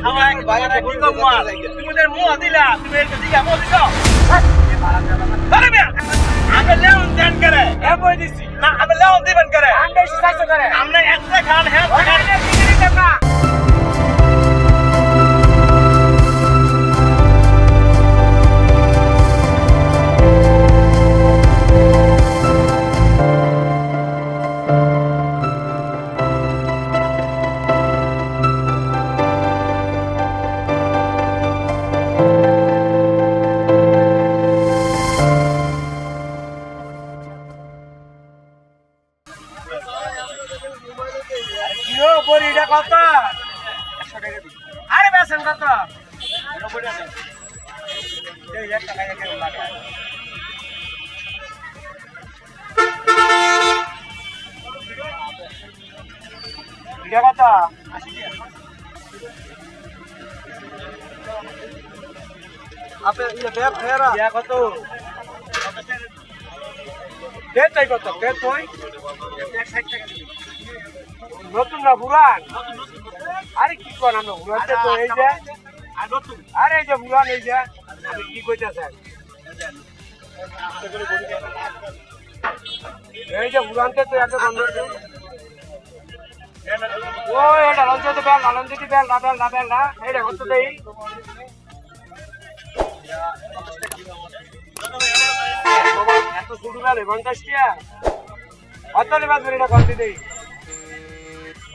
খাওয়া তুমি মুহ দিলা তুমি দিলা মুহ দিছো কিও বড়িটা কত? আরে বেসন কত? টাকা কত? আপনি ইয়ে ফের ফেরা। ইয়া কত? চাই কত? পেট তুই নতুন না পুরান আরে কি কর আমরা পুরানতে তো এই যে। আরে এই যে পুরান এই যে। আপনি কি কইতেছেন? এই যে পুরানতে তো এত বন্ধ ও, এটা লঞ্চতে বেল লঞ্চতে বেল না বেল না বেল না? এইটা কত দেই। এত শুরু গেলে পঞ্চাশ টিয়া কত নেবাদ এটা কমতে দেই।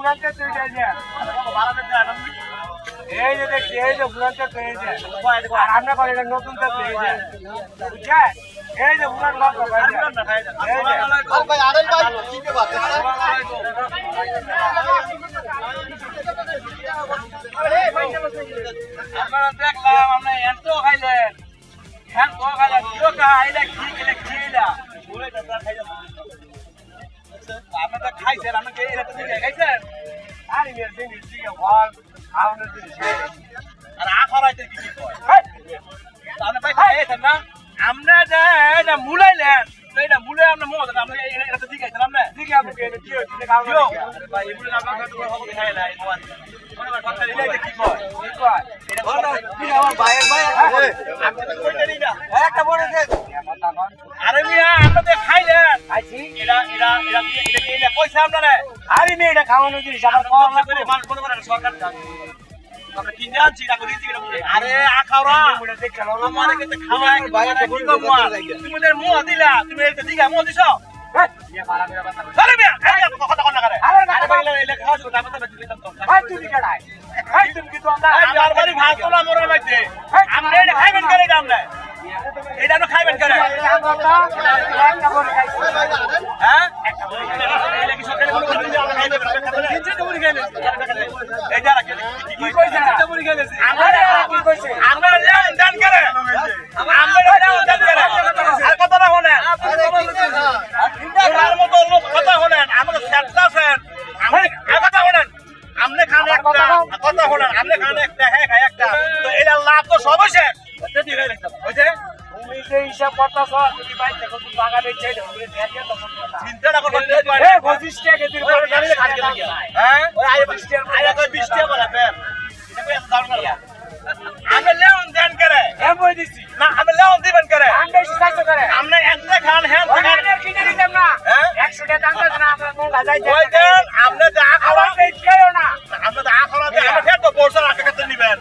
বাবা এই যে উড়ানতে তো এটা যে এই যে দেখছি, এই যে উড়ানতে তো এই যে আর আমরা করে এটা নতুন তো যে বুঝছে এই যে কি ব্যাপার আপনারা দেখলাম আমরা এত খাইলেন হ্যাঁ তো খাইলেন কিলো খাইলে খাইছেন? আমরা যে এটা মুলাইলেন এটা মুলে আমরা মোদ আমরা এটা খাইছেন আপনি দিকে আপনি এটা কি হচ্ছে ভাই এই মুলে আমরা হবে এটা এটা আমার না যে আরে মিয়া আমরা তো দিয়ে এটা পয়সা আপনারা? আরে মিয়া এটা খাওয়ানো জিনিস আবার কম করে মানুষ মনে করেন সরকার আমরা আরে আখাওরা আমারে কম তুমি যে দিলা তুমি এটা দিছো? আরে মিয়া খাওয়া আমরা আমার আমরা এটা খাইবেন করে এটা আমরা এটা তো খাইবেন করে এটা কি সরকারি কোনো কিছু আমরা খাইতে পারি কিনছে তো মুড়ি খাইলে এই যারা কি কইছে তো মুড়ি খাইলে আমরা কি কইছে আমরা লেন দান করে আমরা লেন দান করে আর কথা না হনে আর মতো লোক কথা হনেন আমরা সেটটা সেট আমরা আর কথা খানে একটা কথা হনেন আমনে খানে একটা হিসাব করতেছ তুমি বাইর থেকে তুমি টাকা দিচ্ছে চিন্তাটা করবেন এ 25 টাকা দিতে পারে জানি কালকে থেকে হ্যাঁ? ওই আয় 20 টাকা আয় কই 20 টাকা বলা ফের এটা কই দাম না আমি লেওন দেন করে। এ বই দিছি। না আমি লেওন দিবেন করে। আমি বেশি চাইছো করে। আমরা একটা খান হ্যাঁ কিনে দিতাম না। 100 টাকা দাম না আমরা কোন গাজাই ওই দেন আমরা যা খাওয়া কেউ না। আমরা যা খাওয়া দেন আমরা ফের তো পয়সা রাখতে নিবেন।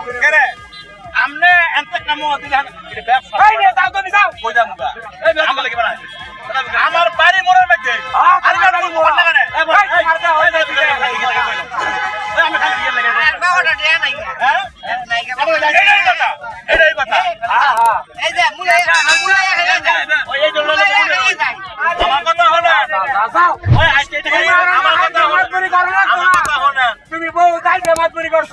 করে? আমনে এনতে কামো দিলে এটা ব্যবসা। এই রে যাও তুমি যাও। কই যাম গা? আমার লাগি বানা আমার বাড়ি মোড়ের মধ্যে। আরে বাড়ি বাড়ি মোড় না কেন এই, এই, মার দাও, এই, এই, এই, এই, এই, আমি খালি গিয়ে লাগে হ্যাঁ? এটাই কথা এটাই কথা। হ্যাঁ হ্যাঁ ওই এই জন্য আমার কথা হলো যাও, যাও। ওই আজকে আমার কথা হলো না আমার কথা হলো তুমি বউ কালকে মাতবরি করছ।